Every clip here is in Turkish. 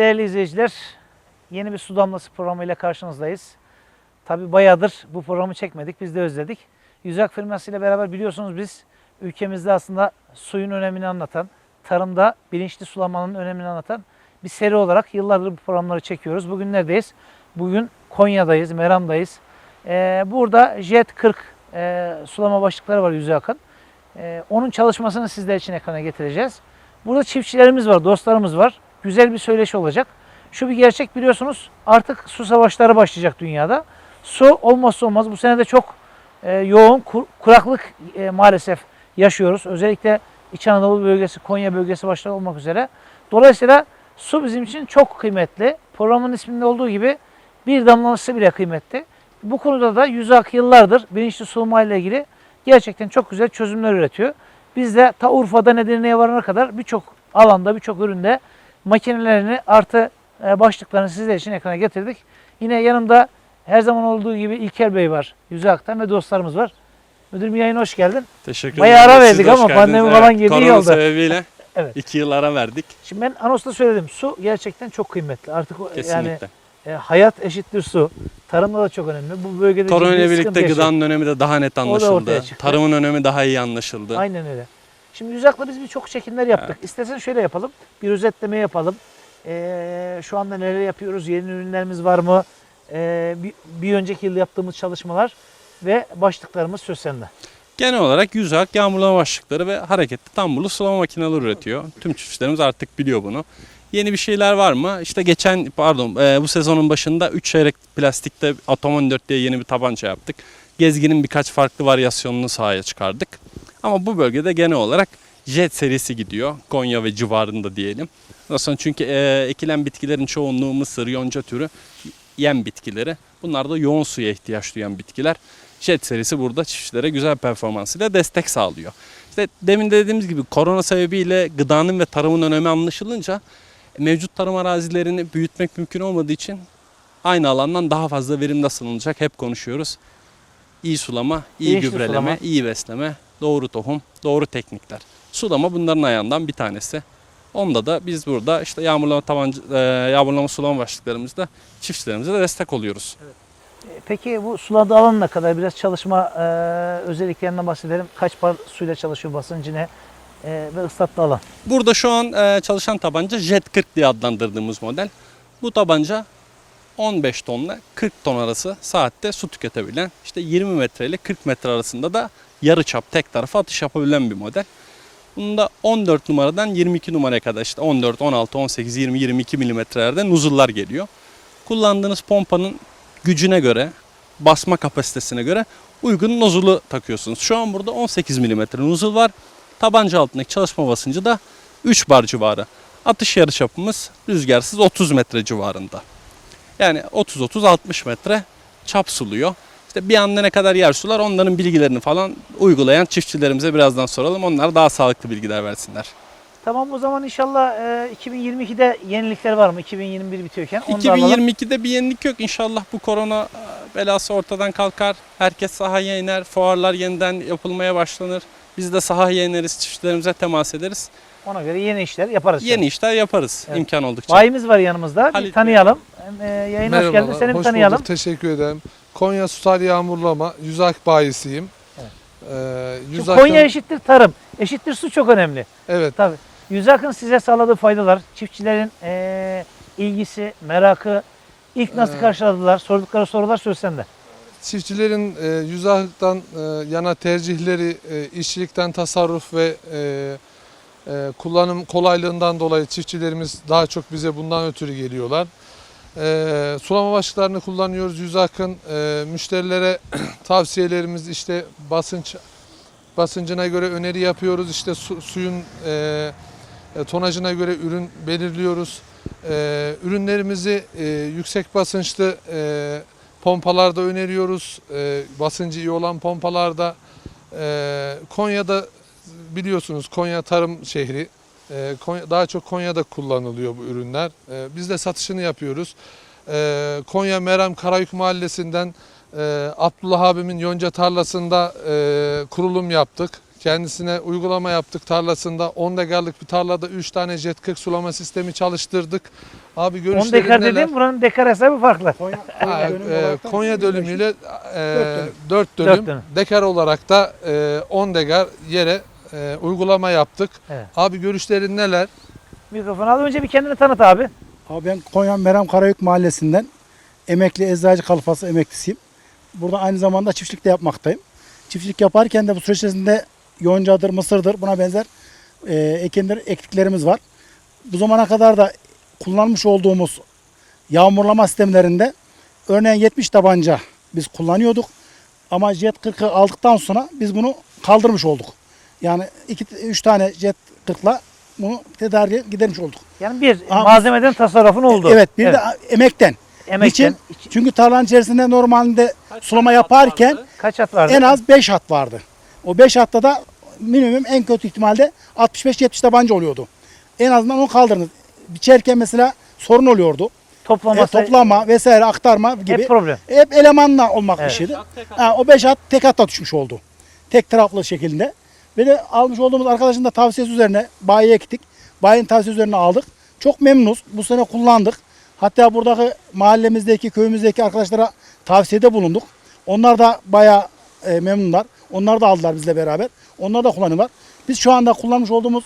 Değerli izleyiciler. Yeni bir Su Damlası programıyla karşınızdayız. Tabi bayağıdır bu programı çekmedik. Biz de özledik. Yüzak firması ile beraber biliyorsunuz biz ülkemizde aslında suyun önemini anlatan, tarımda bilinçli sulamanın önemini anlatan bir seri olarak yıllardır bu programları çekiyoruz. Bugün neredeyiz? Bugün Konya'dayız, Meram'dayız. Ee, burada Jet 40 e, sulama başlıkları var yüze yakın. Ee, onun çalışmasını sizler için ekrana getireceğiz. Burada çiftçilerimiz var, dostlarımız var. Güzel bir söyleşi olacak. Şu bir gerçek biliyorsunuz artık su savaşları başlayacak dünyada. Su olmazsa olmaz. Bu sene de çok e, yoğun kur- kuraklık e, maalesef yaşıyoruz. Özellikle İç Anadolu bölgesi, Konya bölgesi başta olmak üzere. Dolayısıyla su bizim için çok kıymetli. Programın isminde olduğu gibi bir damlaması bile kıymetli. Bu konuda da Yüzak yıllardır bilinçli sulama ile ilgili gerçekten çok güzel çözümler üretiyor. Biz de ta Urfa'dan Edirne'ye varana kadar birçok alanda, birçok üründe makinelerini artı e, başlıklarını sizler için ekrana getirdik. Yine yanımda her zaman olduğu gibi İlker Bey var Yüzak'tan ve dostlarımız var. Müdürüm yayına hoş geldin. Teşekkür Bayağı ederim. ara Siz de verdik ama pandemi falan girdi, iyi oldu. sebebiyle Evet. iki yıl ara verdik. Şimdi ben anosta söyledim. Su gerçekten çok kıymetli. Artık yani Kesinlikle. e, hayat eşittir su. Tarımda da çok önemli. Bu bölgede ciddi ile birlikte gıdanın önemi de daha net anlaşıldı. Tarımın önemi daha iyi anlaşıldı. Aynen öyle. Şimdi Yüzak'la biz birçok çekimler yaptık. İstersen şöyle yapalım. Bir özetleme yapalım. Ee, şu anda neler yapıyoruz? Yeni ürünlerimiz var mı? Ee, bir, bir önceki yıl yaptığımız çalışmalar ve başlıklarımız söz sende. Genel olarak yüzak, yağmurlama başlıkları ve hareketli tambulu sulama makineleri üretiyor. Tüm çiftçilerimiz artık biliyor bunu. Yeni bir şeyler var mı? İşte geçen pardon e, bu sezonun başında 3 çeyrek plastikte Atom 14 diye yeni bir tabanca yaptık. Gezginin birkaç farklı varyasyonunu sahaya çıkardık. Ama bu bölgede genel olarak Jet serisi gidiyor. Konya ve civarında diyelim. Sonra çünkü e, ekilen bitkilerin çoğunluğu mısır, yonca türü yem bitkileri. Bunlar da yoğun suya ihtiyaç duyan bitkiler. Jet serisi burada çiftçilere güzel performansıyla destek sağlıyor. İşte demin de dediğimiz gibi korona sebebiyle gıdanın ve tarımın önemi anlaşılınca mevcut tarım arazilerini büyütmek mümkün olmadığı için aynı alandan daha fazla verim nasıl alınacak hep konuşuyoruz. İyi sulama, iyi Bilinçli gübreleme, sulama. iyi besleme, doğru tohum, doğru teknikler. Sulama bunların ayağından bir tanesi. Onda da biz burada işte yağmurlama tabanca, e, yağmurlama sulama başlıklarımızda çiftçilerimize de destek oluyoruz. Ee, Peki bu suladığı alan ne kadar? Biraz çalışma e, özelliklerinden bahsedelim. Kaç par suyla çalışıyor basıncı ne? E, ve ıslattığı alan. Burada şu an e, çalışan tabanca Jet 40 diye adlandırdığımız model. Bu tabanca 15 tonla 40 ton arası saatte su tüketebilen, işte 20 metre ile 40 metre arasında da yarı çap tek tarafa atış yapabilen bir model. Bunda 14 numaradan 22 numaraya kadar işte 14, 16, 18, 20, 22 milimetrelerde nuzullar geliyor. Kullandığınız pompanın gücüne göre, basma kapasitesine göre uygun nozulu takıyorsunuz. Şu an burada 18 milimetre nuzul var. Tabanca altındaki çalışma basıncı da 3 bar civarı. Atış yarıçapımız rüzgarsız 30 metre civarında. Yani 30-30-60 metre çap suluyor. İşte bir anda ne kadar yer sular onların bilgilerini falan uygulayan çiftçilerimize birazdan soralım. Onlar daha sağlıklı bilgiler versinler. Tamam o zaman inşallah e, 2022'de yenilikler var mı? 2021 bitiyorken. Onu da alalım. 2022'de bir yenilik yok. İnşallah bu korona e, belası ortadan kalkar. Herkes sahaya iner. Fuarlar yeniden yapılmaya başlanır. Biz de sahaya ineriz. Çiftçilerimize temas ederiz. Ona göre yeni işler yaparız. Yeni işler yaparız Evet. imkan oldukça. Bayimiz var yanımızda. Bir Halit tanıyalım. Hem, e, yayına hoş geldin. Seni bir hoş tanıyalım. bulduk, teşekkür ederim. Konya Sutar Yağmurlama, Yüzak bayisiyim. Evet. Ee, Konya eşittir tarım. Eşittir su çok önemli. Evet, Tabii. Yüzak'ın size sağladığı faydalar, çiftçilerin e, ilgisi, merakı ilk nasıl Ee, karşıladılar? Sordukları sorular söz sende. çiftçilerin e, Yüzak'tan e, yana tercihleri e, işçilikten tasarruf ve e, e, kullanım kolaylığından dolayı çiftçilerimiz daha çok bize bundan ötürü geliyorlar. E, sulama başlıklarını kullanıyoruz. Yüzak'ın e, müşterilere tavsiyelerimiz işte basınç basıncına göre öneri yapıyoruz. İşte su- suyun e, e, tonajına göre ürün belirliyoruz. E, ürünlerimizi e, yüksek basınçlı e, pompalarda öneriyoruz. E, basıncı iyi olan pompalarda. E, Konya'da biliyorsunuz Konya tarım şehri. E, Konya, daha çok Konya'da kullanılıyor bu ürünler. E, biz de satışını yapıyoruz. E, Konya Meram Karayük Mahallesi'nden e, Abdullah abimin yonca tarlasında e, kurulum yaptık. Kendisine uygulama yaptık tarlasında. 10 dekarlık bir tarlada 3 tane jet 40 sulama sistemi çalıştırdık. Abi 10 görüşlerin dekar neler? dediğim buranın dekar hesabı farklı. Ha, e, Konya dönümüyle e, 4 Dört dönüm. dönüm. Dekar olarak da e, 10 dekar yere e, uygulama yaptık. Evet. Abi görüşlerin neler? Mikrofon al önce bir kendini tanıt abi. Abi ben Konya Meram Karayük Mahallesi'nden emekli eczacı kalfası emeklisiyim. Burada aynı zamanda çiftçilik de yapmaktayım. Çiftçilik yaparken de bu süreç içerisinde yoncadır, mısırdır buna benzer e, ekinler, ektiklerimiz var. Bu zamana kadar da kullanmış olduğumuz yağmurlama sistemlerinde örneğin 70 tabanca biz kullanıyorduk. Ama Jet 40'ı aldıktan sonra biz bunu kaldırmış olduk. Yani 2-3 tane Jet 40'la bunu tedariğe gidermiş olduk. Yani bir Abi- malzemeden tasarrufun oldu. Evet bir de emekten. emekten. Niçin? Çünkü tarlanın içerisinde normalde sulama yaparken Kaç hat vardı? en az 5 hat vardı. O 5 hatta da minimum en kötü ihtimalde 65-70 tabanca oluyordu. En azından onu kaldırınız. Biçerken mesela sorun oluyordu. E, toplaması. toplama vesaire aktarma gibi. Hep problem. Hep elemanla olmak Evet. işiydi. Ha, o 5 hat tek hatta düşmüş oldu. Tek taraflı şekilde. Ve de almış olduğumuz arkadaşın da tavsiyesi üzerine bayiye gittik. Bayinin tavsiyesi üzerine aldık. Çok memnunuz. Bu sene kullandık. Hatta buradaki mahallemizdeki, köyümüzdeki arkadaşlara tavsiyede bulunduk. Onlar da bayağı e, memnunlar. Onlar da aldılar bizle beraber. Onlar da kullanıyorlar. Biz şu anda kullanmış olduğumuz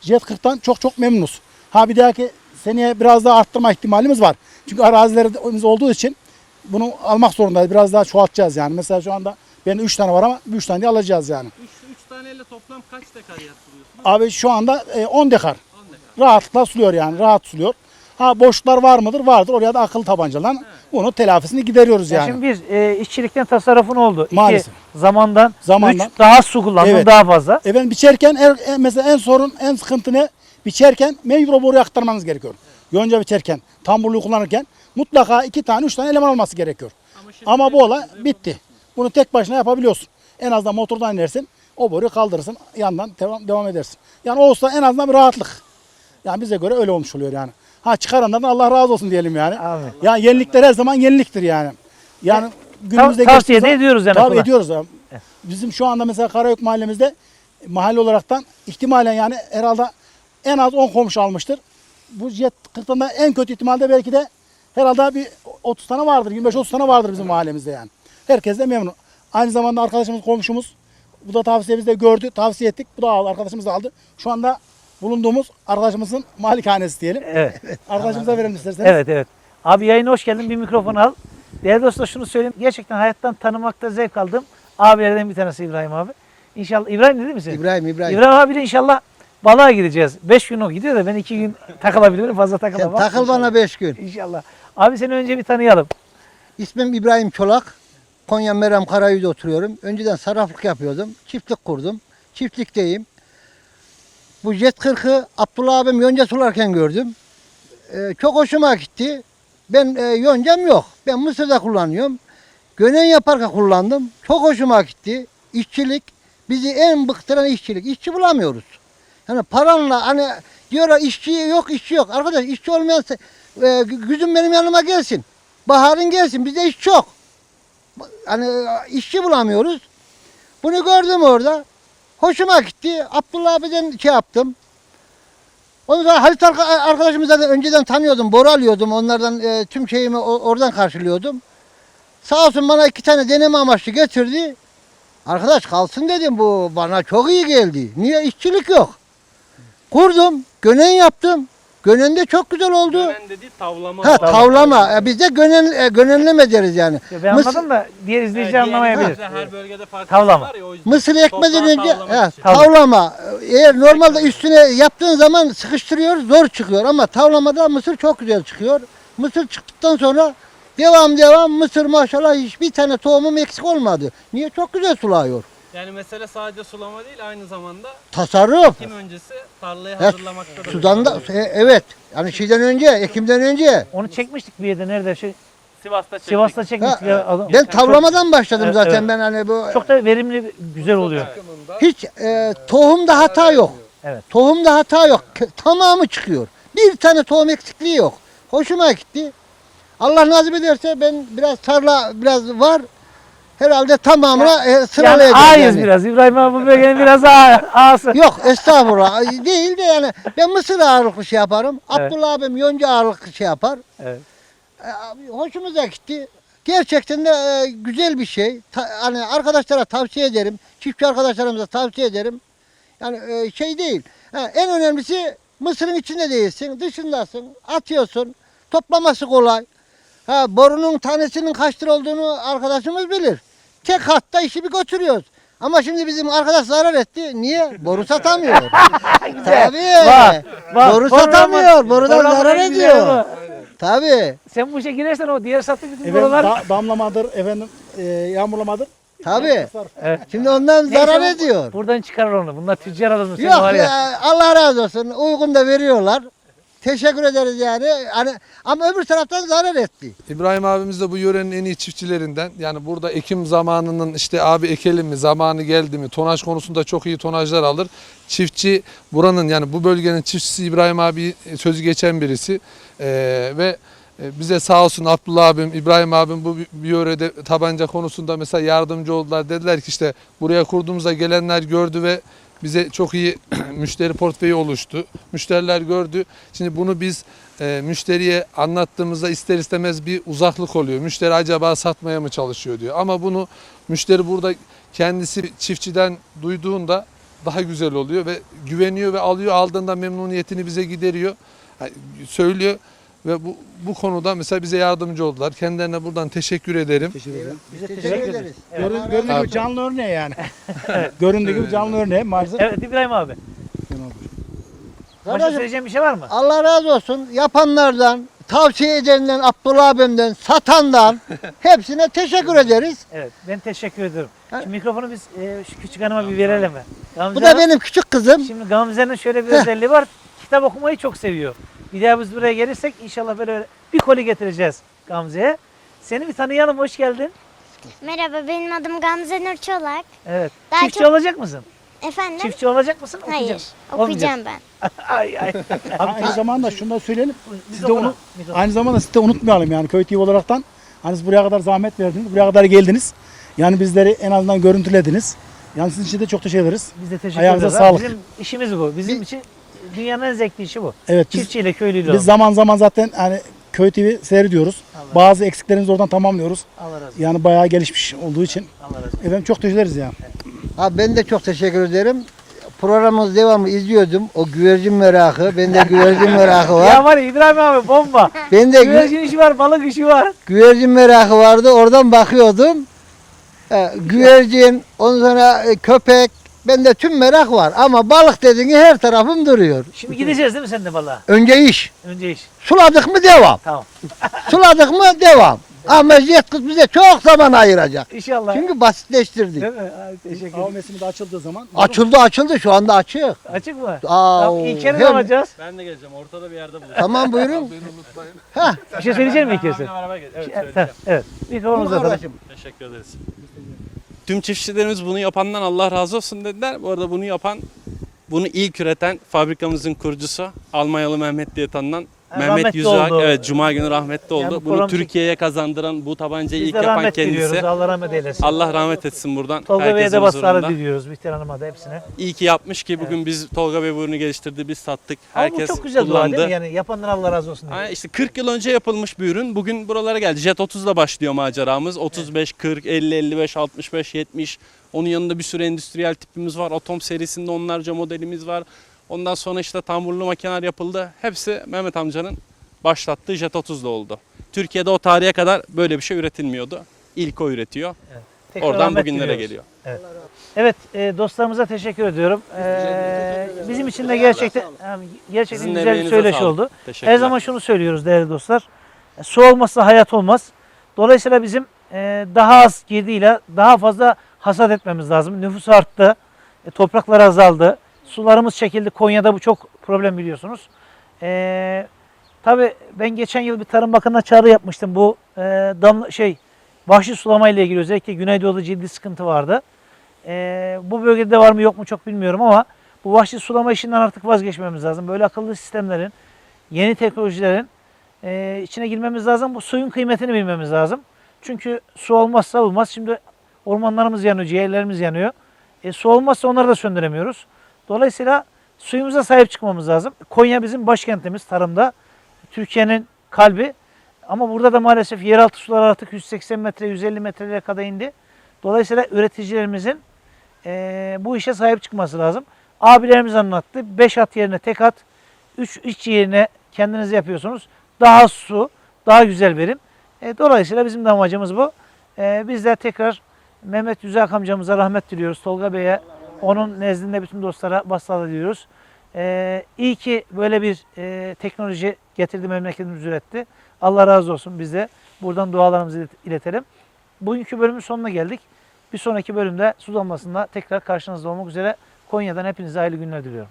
Jet 40'tan çok çok memnunuz. Ha bir dahaki seneye biraz daha arttırma ihtimalimiz var. Çünkü arazilerimiz olduğu için bunu almak zorundayız. Biraz daha çoğaltacağız yani. Mesela şu anda benim 3 tane var ama 3 tane de alacağız yani. 3 taneyle toplam kaç dekar suluyorsunuz? Abi şu anda e, 10 dekar. 10 dekar. Rahatlıkla suluyor yani. Rahat suluyor. Ha boşluklar var mıdır? Vardır. Oraya da akıllı tabancalan bunu telafisini gideriyoruz Ya yani. Şimdi bir e, işçilikten tasarrufun oldu. İki Maalesef. zamandan. Zamandan. Üç daha su kullandın Evet. daha fazla. Efendim biçerken en, en- mesela en sorun, en sıkıntı ne? Biçerken mecbur boruyu aktarmanız gerekiyor. Yonca biçerken, tamburluğu kullanırken mutlaka iki tane, üç tane eleman olması gerekiyor. Ama bu olay bitti. Bunu tek başına yapabiliyorsun. En azından motordan inersin, o boruyu kaldırırsın, yandan devam, devam edersin. Yani olsa en azından bir rahatlık. Yani bize göre öyle olmuş oluyor yani. Ha çıkaranlardan Allah razı olsun diyelim yani. Amin. Yani yenilikler her zaman yeniliktir yani. Yani günümüzde tavsiye geçtiği de ediyoruz yani Tabii ediyoruz. ya. Bizim şu anda mesela Karayük mahallemizde mahalle olaraktan ihtimalen yani herhalde en az 10 komşu almıştır. Bu jet 40'tan da en kötü ihtimalde belki de herhalde bir 30 tane vardır, 25-30 tane vardır bizim mahallemizde yani. Herkes de memnun. Aynı zamanda arkadaşımız, komşumuz bu da tavsiyemizde gördü, tavsiye ettik. Bu da aldı, arkadaşımız da aldı. Şu anda bulunduğumuz arkadaşımızın malikanesi diyelim. Evet. Arkadaşımıza verelim isterseniz. Evet evet. Abi yayına hoş geldin. Bir mikrofon al. Değerli dostlar şunu söyleyeyim. Gerçekten hayattan tanımakta zevk aldım. Abilerden bir tanesi İbrahim abi. İnşallah İbrahim değil mi sen? İbrahim İbrahim. İbrahim abiyle inşallah balığa gideceğiz. 5 gün o gidiyor da ben 2 gün takılabilirim. Fazla takılamam. takıl bana 5 gün. İnşallah. Abi seni önce bir tanıyalım. İsmim İbrahim Çolak. Konya Meram Karayüz'de oturuyorum. Önceden sarraflık yapıyordum. Çiftlik kurdum. Çiftlikteyim. Bu Jet 40'ı Abdullah abim yonca sularken gördüm. Ee, çok hoşuma gitti. Ben e, yoncam yok. Ben Mısır'da kullanıyorum. Gönen yaparken kullandım. Çok hoşuma gitti. İşçilik bizi en bıktıran işçilik. İşçi bulamıyoruz. Yani paranla hani diyorlar işçi yok işçi yok. Arkadaş işçi olmayan e, güzüm benim yanıma gelsin. Baharın gelsin. Bizde iş çok. Hani e, işçi bulamıyoruz. Bunu gördüm orada. Hoşuma gitti. Abdullah abiden şey yaptım. Ondan sonra Halit arka- arkadaşımı zaten önceden tanıyordum. Boru alıyordum. Onlardan e, tüm şeyimi oradan karşılıyordum. Sağ olsun bana iki tane deneme amaçlı getirdi. Arkadaş kalsın dedim bu bana çok iyi geldi. Niye işçilik yok? Kurdum, gönen yaptım. Gönen de çok güzel oldu. Gönen dedi tavlama. Ha tavlama. E, Bizde gönen e, gönenleme deriz yani. Ya ben Mısır- anladım da diğer izleyici anlamayabilir. Her bölgede farklı Tavlama. var ya o yüzden. Mısır ekmeden Toprağı önce tavlamak he, için. tavlama. Eğer normalde üstüne yaptığın zaman sıkıştırıyor, zor çıkıyor ama tavlamada mısır çok güzel çıkıyor. Mısır çıktıktan sonra devam devam mısır maşallah hiçbir tane tohumum eksik olmadı. Niye? Çok güzel sulıyor. Yani mesele sadece sulama değil aynı zamanda Tasarruf. kim öncesi tarlayı Evet, hazırlamakta da. Sudan da e, evet. Yani şeyden önce, Ekim'den önce. Onu çekmiştik bir yerde nerede şey Sivas'ta çektik. Sivas'ta çekmiştik. Ha, ya, adam- Ben tavlamadan başladım Evet, zaten evet. ben hani bu Çok da verimli güzel oluyor. hiç e, tohumda hata yok. Evet. Tohumda hata yok. K- Tamamı çıkıyor. Bir tane tohum eksikliği yok. Hoşuma gitti. Allah nasip ederse ben biraz tarla biraz var. Herhalde tamamına e, Yani sıralayacağız ağayız yani. biraz. İbrahim abi bölgenin biraz ağa, ağası. Yok estağfurullah değil de yani ben mısır ağırlıklı şey yaparım. Evet. Abdullah abim yonca ağırlıklı şey yapar. Evet. E, hoşumuza gitti. Gerçekten de e, güzel bir şey. Ta- hani arkadaşlara tavsiye ederim. Çiftçi arkadaşlarımıza tavsiye ederim. Yani e, şey değil. Ha, en önemlisi mısırın içinde değilsin, dışındasın, atıyorsun. Toplaması kolay. Ha, borunun tanesinin kaç lira olduğunu arkadaşımız bilir. Tek hatta işi bir götürüyoruz. Ama şimdi bizim arkadaş zarar etti. Niye? Boru satamıyor. Tabii. Bak, bak, Boru satamıyor. Borudan zarar ediyor. Tabii. Sen bu işe girersen o diğer sattık bütün Efendim, buralar. da- damlamadır, efendim e, yağmurlamadır. Tabii. Evet. Şimdi ondan Neyse, zarar o- ediyor. Buradan çıkarır onu. Bunlar tüccar adamı. Yok var ya. ya, Allah razı olsun. Uygun da veriyorlar. Teşekkür ederiz yani. Hani ama öbür taraftan zarar etti. İbrahim abimiz de bu yörenin en iyi çiftçilerinden. Yani burada ekim zamanının işte abi ekelim mi, zamanı geldi mi, tonaj konusunda çok iyi tonajlar alır. Çiftçi buranın yani bu bölgenin çiftçisi İbrahim abi sözü geçen birisi. Ee, ve e, bize sağ olsun Abdullah abim, İbrahim abim bu bir yörede tabanca konusunda mesela yardımcı oldular. Dediler ki işte buraya kurduğumuzda gelenler gördü ve bize çok iyi müşteri portföyü oluştu. Müşteriler gördü. Şimdi bunu biz e, müşteriye anlattığımızda ister istemez bir uzaklık oluyor. Müşteri acaba satmaya mı çalışıyor diyor. Ama bunu müşteri burada kendisi çiftçiden duyduğunda daha güzel oluyor ve güveniyor ve alıyor. Aldığında memnuniyetini bize gideriyor. Yani söylüyor ve bu bu konuda mesela bize yardımcı oldular. Kendilerine buradan teşekkür ederim. Teşekkür ederim. Biz de Teşekkür ederiz. ederiz. Evet. Görün, göründüğü gibi canlı örneği yani. göründüğü gibi canlı örneği maalesef. Evet İbrahim abi. Başka söyleyeceğim bir şey var mı? Allah razı olsun yapanlardan, tavsiye edenden, Abdullah abimden, satandan hepsine teşekkür ederiz. Evet. Ben teşekkür ediyorum. Ha. Şimdi mikrofonu biz e, şu küçük hanıma bir verelim mi? Gamze Bu da Hanım- benim küçük kızım. Şimdi Gamze'nin şöyle bir özelliği var. Kitap okumayı çok seviyor. Bir daha biz buraya gelirsek inşallah böyle bir koli getireceğiz Gamze'ye. Seni bir tanıyalım. Hoş geldin. Merhaba benim adım Gamze Nur Çolak. Evet. Daha Çiftçi çok- olacak mısın? Efendim? Çiftçi olacak mısın? Hayır. Okuyacaksın. Okuyacağım ben. ay ay. Aynı zamanda şunu da söyleyelim. Siz de onu, aynı zamanda siz de unutmayalım yani köy TV olaraktan. Hani siz buraya kadar zahmet verdiniz, buraya kadar geldiniz. Yani bizleri en azından görüntülediniz. Yani sizin için de çok teşekkür ederiz. Biz de teşekkür Ayağınıza ederiz. sağlık. Bizim işimiz bu. Bizim için dünyanın en zevkli işi bu. Evet biz, Çiftçiyle köylüyle biz olmak. zaman zaman zaten hani köy TV seyrediyoruz. Allah, Bazı eksiklerimizi oradan tamamlıyoruz. Allah razı olsun. Yani bayağı gelişmiş olduğu için. Allah razı olsun. Efendim çok teşekkür ederiz ya. Abi ben de çok teşekkür ederim. Programımız devamlı izliyordum. O güvercin merakı. Bende güvercin merakı Ya var. var ya İbrahim abi bomba. Ben de gü- Güvercin işi var, balık işi var. güvercin merakı vardı. Oradan bakıyordum. Ee, güvercin, ondan sonra e, köpek. Bende tüm merak var. Ama balık dediğin her tarafım duruyor. Şimdi gideceğiz değil mi sen de balığa? Önce iş. Önce iş. Suladık mı devam. Tamam. Suladık mı devam. Ama jet kız bize çok zaman ayıracak. İnşallah. Çünkü basitleştirdik. Değil mi? Abi, teşekkür Av ederim. mevsimi de açıldığı zaman. Açıldı açıldı şu anda açık. Açık mı? Aa, Tamam, İlker'i de hem- alacağız. Ben de geleceğim. Ortada bir yerde buluşalım. Tamam buyurun. Bir şey söyleyecek misin İlker sen? beraber gel. Evet, Evet, söyleyeceğim. evet. Mikrofonu Bu uzatalım. kardeşim. Teşekkür ederiz. Tüm çiftçilerimiz bunu yapandan Allah razı olsun dediler. Bu arada bunu yapan, bunu ilk üreten fabrikamızın kurucusu Almanyalı Mehmet diye tanınan Mehmet rahmetli Yüzak. oldu. Evet, Cuma günü rahmetli oldu. Yani bu bunu program- Türkiye'ye kazandıran, bu tabancayı Biz ilk de yapan rahmet kendisi. diliyoruz. Allah rahmet eylesin. Allah rahmet etsin buradan. Tolga Bey'e herkesin de başarılar huzurunda. diliyoruz. Bihter Hanım'a da hepsine. İyi ki yapmış ki bugün biz Tolga Bey bunu geliştirdi, biz sattık. Ama Herkes bu çok güzel dua kullandı. değil mi? Yani yapanlar Allah razı olsun. diyor. Aynen işte 40 yıl önce yapılmış bir ürün. Bugün buralara geldi. Jet 30'la başlıyor maceramız. 35, 40, 50, 55, 65, 70. Onun yanında bir sürü endüstriyel tipimiz var. Atom serisinde onlarca modelimiz var. Ondan sonra işte tamburlu makineler yapıldı. Hepsi Mehmet amcanın başlattığı Jet 30'la oldu. Türkiye'de o tarihe kadar böyle bir şey üretilmiyordu. İlk o üretiyor. Tekrar Oradan bugünlere diliyoruz. geliyor. Evet e, dostlarımıza teşekkür ediyorum. E, bizim için de gerçekten gerçekten Sizin güzel bir söyleşi sağlık. oldu. Her zaman şunu söylüyoruz değerli dostlar. E, Su olmazsa hayat olmaz. Dolayısıyla bizim e, daha az girdiyle daha fazla hasat etmemiz lazım. Nüfus arttı. E, topraklar azaldı. Sularımız çekildi. Konya'da bu çok problem biliyorsunuz. E, tabii ben geçen yıl bir Tarım Bakanı'na çağrı yapmıştım. Bu e, damla şey vahşi sulama ile ilgili özellikle Güneydoğu'da ciddi sıkıntı vardı. E, bu bölgede var mı yok mu çok bilmiyorum ama bu vahşi sulama işinden artık vazgeçmemiz lazım. Böyle akıllı sistemlerin, yeni teknolojilerin e, içine girmemiz lazım. Bu suyun kıymetini bilmemiz lazım. Çünkü su olmazsa olmaz. Şimdi Ormanlarımız yanıyor, ciğerlerimiz yanıyor. E, su olmazsa onları da söndüremiyoruz. Dolayısıyla suyumuza sahip çıkmamız lazım. Konya bizim başkentimiz tarımda. Türkiye'nin kalbi. Ama burada da maalesef yeraltı sular artık 180 metre, 150 metrelere kadar indi. Dolayısıyla üreticilerimizin eee, bu işe sahip çıkması lazım. Abilerimiz anlattı. 5 at yerine tek at, 3 iç yerine kendiniz yapıyorsunuz. Daha su, daha güzel verim. E, dolayısıyla bizim de amacımız bu. E, biz de tekrar Mehmet Yüzak amcamıza rahmet diliyoruz. Tolga Bey'e, onun nezdinde bütün dostlara başsağlığı diliyoruz. E, iyi ki böyle bir e, teknoloji getirdi memleketimiz üretti. Allah razı olsun biz de buradan dualarımızı ilet- iletelim. Bugünkü bölümün sonuna geldik. Bir sonraki bölümde su damlasında tekrar karşınızda olmak üzere Konya'dan hepinize hayırlı günler diliyorum.